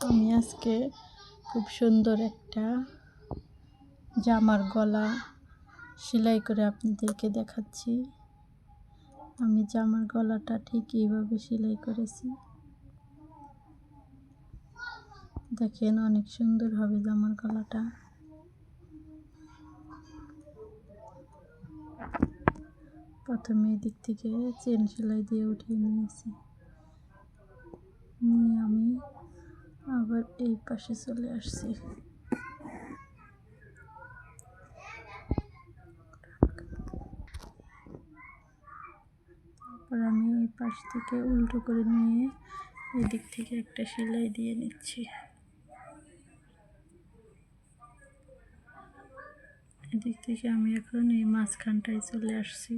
আমি আজকে খুব সুন্দর একটা জামার গলা সেলাই করে আপনাদেরকে দেখাচ্ছি। আমি জামার গলাটা ঠিক এইভাবে সেলাই করেছি। দেখেন অনেক সুন্দর হবে জামার গলাটা। প্রথমে এদিক থেকে চেন সেলাই দিয়ে উঠিয়ে নিয়েছি। নিয়ে আমি আবার এই পাশে চলে আসছি। তারপর আমি এই পাশ থেকে উল্টো করে নিয়ে এদিক থেকে একটা সেলাই দিয়ে নিচ্ছি। এদিক থেকে আমি এখন এই মাঝখানটায় চলে আসছি।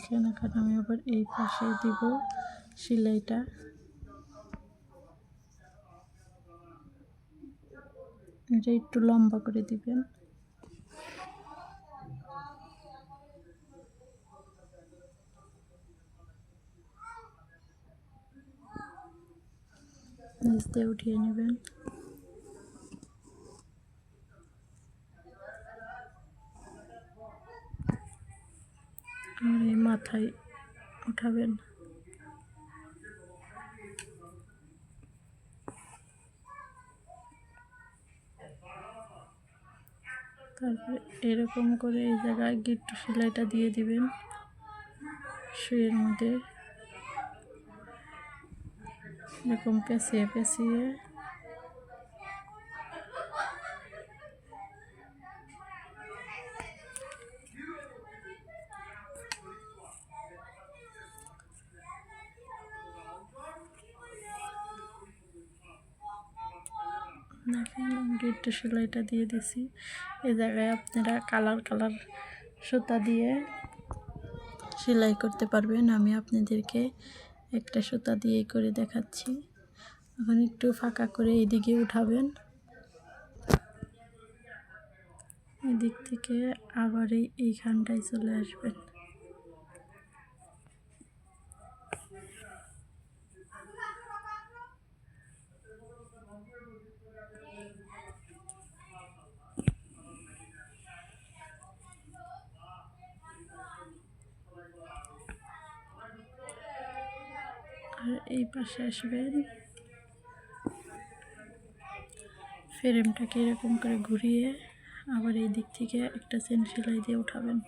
দেখেন এখন আমি আবার এই পাশে দিব সেলাইটা। এটা একটু লম্বা করে দিবেন। নিচ উঠিয়ে নেবেন। আর এই মাথায় উঠাবেন তারপরে এরকম করে এই জায়গায় গিট্টু সেলাইটা দিয়ে দিবেন শুয়ের মধ্যে। এরকম পেঁচিয়ে পেঁচিয়ে দেখেন গিট্টু সেলাইটা দিয়ে দিছি। এই জায়গায় আপনারা কালার কালার সুতা দিয়ে সেলাই করতে পারবেন। আমি আপনাদেরকে একটা সুতা দিয়ে করে দেখাচ্ছি। এখন একটু ফাঁকা করে এদিকে উঠাবেন। এদিক থেকে আবার এইখানটায় চলে আসবেন। আর এই পাশে আসবেন ফ্রেমটাকে এরকম করে ঘুরিয়ে আবার এই দিক থেকে একটা চেন সেলাই দিয়ে উঠাবেন।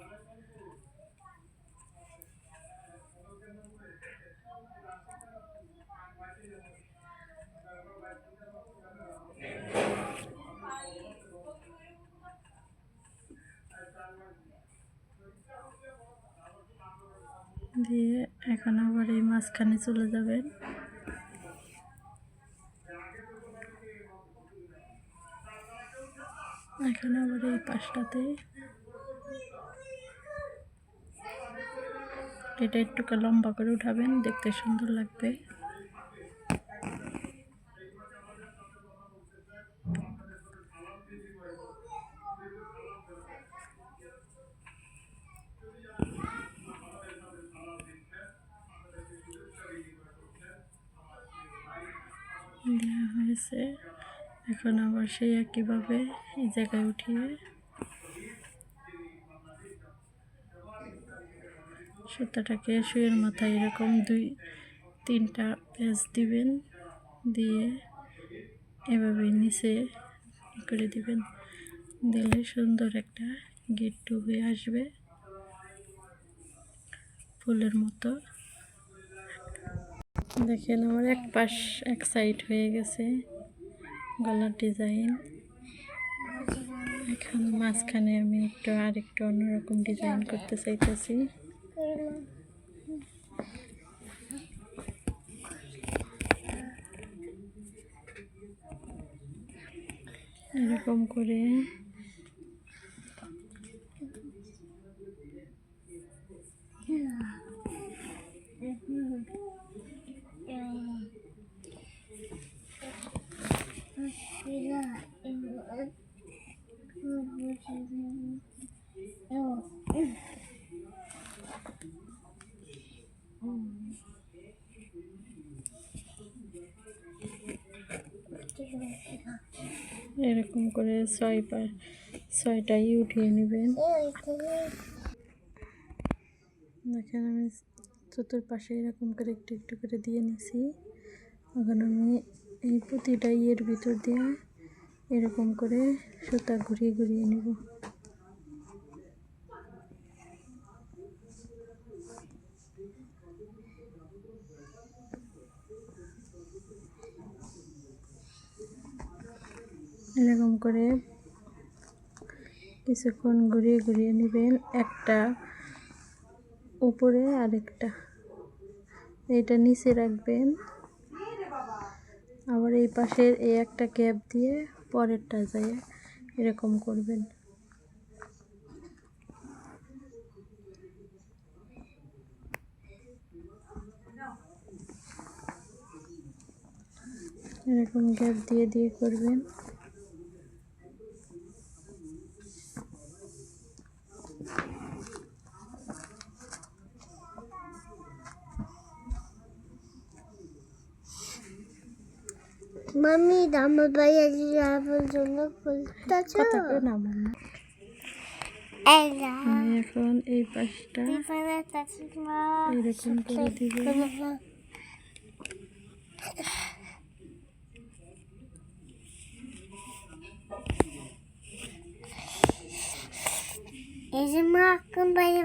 দিয়ে এখন আবার এই মাঝখানে চলে যাবেন। এখন আবার এই পাশটাতে। এটা একটু লম্বা করে উঠাবেন, দেখতে সুন্দর লাগবে। হয়েছে। এখন আবার সেই একইভাবে এই জায়গায় উঠিয়ে সুতাটাকে শুয়ের মাথায় এরকম দুই, তিনটা পেঁচ দিবেন, দিয়ে এভাবে নিচে করে দিবেন। দিলে সুন্দর একটা গিট্টু হয়ে আসবে ফুলের মতো। দেখেন আমার এক পাশ, এক সাইড হয়ে গেছে গলার ডিজাইন এখন মাঝখানে আমি একটু আর একটু অন্যরকম ডিজাইন করতে চাইতেছি। এরকম করে। এরকম করে ছয় পা ছয়টাই উঠিয়ে নেবেন। দেখেন আমি চতুর্পাশে এরকম করে একটু একটু করে দিয়ে নিছি। এখন আমি এই প্রতিটা ইয়ের ভিতর দিয়ে এরকম করে সুতা ঘুরিয়ে ঘুরিয়ে নেব। এরকম করে কিছুক্ষণ ঘুরিয়ে ঘুরিয়ে নেবেন। একটা উপরে আরেকটা। এটা নিচে রাখবেন। আবার এই পাশের এই একটা ক্যাপ দিয়ে পরেরটা যায় এরকম করবেন। এরকম গ্যাপ দিয়ে দিয়ে করবেন। মামি আমার বাইরে যাওয়ার জন্য খুলতেছ কথা করে না আমার না। এলা আমি এখন এই পাশটা এখানে তাসমা এরকম করে দিবেন এই যে মা এখন বাইরে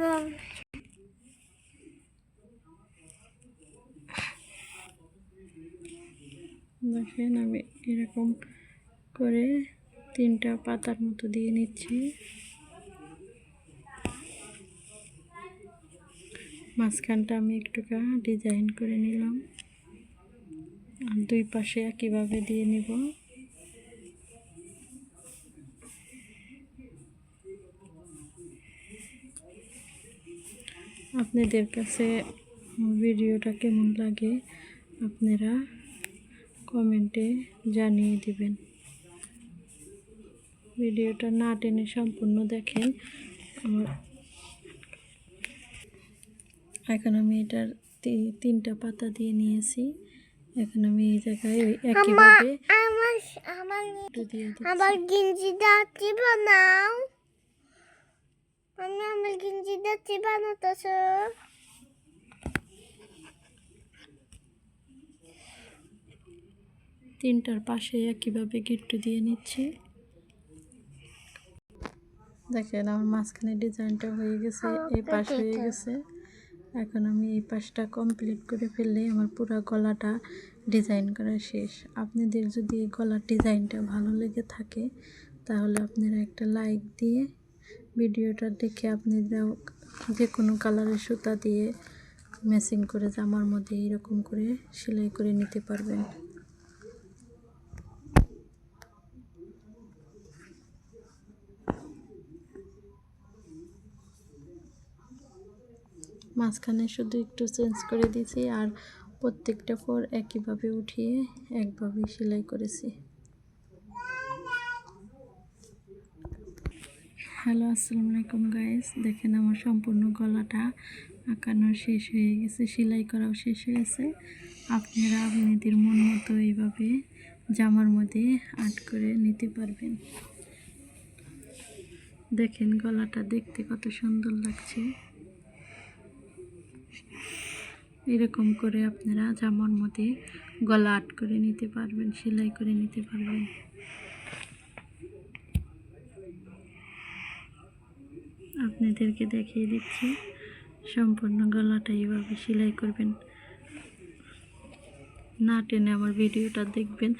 দেখেন, আমি এরকম করে তিনটা পাতার মতো দিয়ে নিচ্ছি। মাঝখানটা আমি একটুকা ডিজাইন করে নিলাম। আর দুই পাশে একইভাবে দিয়ে নিব। আপনাদের কাছে ভিডিওটা কেমন লাগে আপনারা কমেন্টে জানিয়ে দিবেন। ভিডিওটা না টেনে সম্পূর্ণ দেখেন। আমার এখন আমি এটার তি- তিনটা পাতা দিয়ে নিয়েছি। এখন আমি এই জায়গায় ওই একইভাবে আমার আমার আমার গিঞ্জি দাঁতি বানাও আমি আমার গিঞ্জি দাঁতি বানাতেছ তিনটার পাশে একইভাবে গিট্টু দিয়ে নিচ্ছি। দেখেন আমার মাঝখানে ডিজাইনটা হয়ে গেছে এই পাশ হয়ে গেছে। এখন আমি এই পাশটা কমপ্লিট করে ফেললে আমার পুরো গলাটা ডিজাইন করা শেষ। আপনাদের যদি এই গলার ডিজাইনটা ভালো লেগে থাকে তাহলে আপনারা একটা লাইক দিয়ে ভিডিওটা দেখে আপনারা যে কোনো কালারের সুতা দিয়ে ম্যাচিং করে জামার মধ্যে এরকম করে সেলাই করে নিতে পারবেন। মাঝখানে শুধু একটু চেঞ্জ করে দিয়েছি আর প্রত্যেকটা ফোর একইভাবে উঠিয়ে একভাবে সেলাই করেছি। হ্যালো, আসসালামু আলাইকুম গাইস। দেখেন আমার সম্পূর্ণ গলাটা আঁকানো শেষ হয়ে গেছে, সেলাই করাও শেষ হয়েছে আপনারা আপনাদের মন মতো এইভাবে জামার মধ্যে আর্ট করে নিতে পারবেন। দেখেন গলাটা দেখতে কত সুন্দর লাগছে। এরকম করে আপনারা জামার মধ্যে গলা আট করে নিতে পারবেন, সেলাই করে নিতে পারবেন। আপনাদেরকে দেখিয়ে দিচ্ছি, সম্পূর্ণ গলাটা এইভাবে সেলাই করবেন। না টেনে আমার ভিডিওটা দেখবেন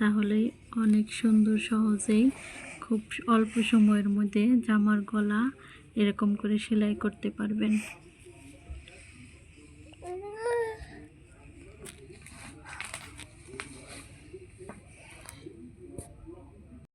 তাহলেই অনেক সুন্দর, সহজেই খুব অল্প সময়ের মধ্যে জামার গলা এরকম করে সেলাই করতে পারবেন।